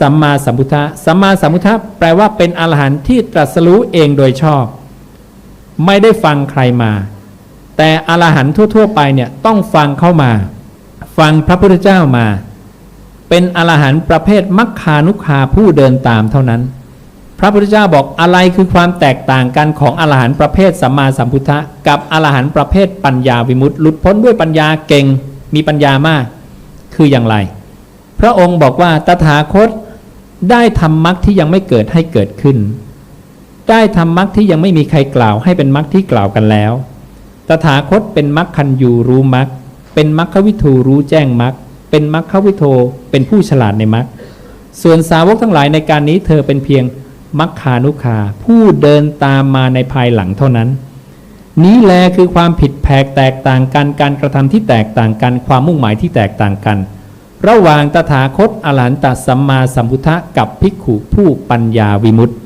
สัมมาสัมพุทธะสัมมาสัมพุทธะแปลว่าเป็นอรหันต์ที่ตรัสรู้เองโดยชอบ ไม่ได้ฟังใครมา แต่อรหันต์ทั่ว ๆ ไปเนี่ยต้องฟังเข้ามา ฟังพระพุทธเจ้ามา เป็นอรหันต์ประเภทมัคคานุคาผู้เดินตามเท่านั้น พระพุทธเจ้าบอกอะไรคือความแตกต่างกันของอรหันต์ประเภทสัมมาสัมพุทธะกับอรหันต์ประเภทปัญญาวิมุตติหลุดพ้นด้วยปัญญาเก่งมีปัญญามาก คืออย่างไร พระองค์บอกว่าตถาคต ได้ทำมรรคที่ยังไม่เกิดให้เกิดขึ้น ได้ทำมรรคที่ยังไม่มีใครกล่าวให้เป็นมรรคที่กล่าวกันแล้ว ตถาคตเป็นมรรคคันยูรู้มรรค เป็นมรรควิทูรู้แจ้งมรรค เป็นมรรควิโทเป็นผู้ฉลาดในมรรค ส่วนสาวกทั้งหลายในการนี้เธอเป็นเพียงมัคคานุคาผู้เดินตามมาในภายหลังเท่านั้น นี้แลคือความผิดแผกแตกต่างกัน การกระทำที่แตกต่างกัน ความมุ่งหมายที่แตกต่างกัน ระหว่างตถาคตอรหันตสัมมาสัมพุทธะกับภิกขุผู้ปัญญาวิมุตติ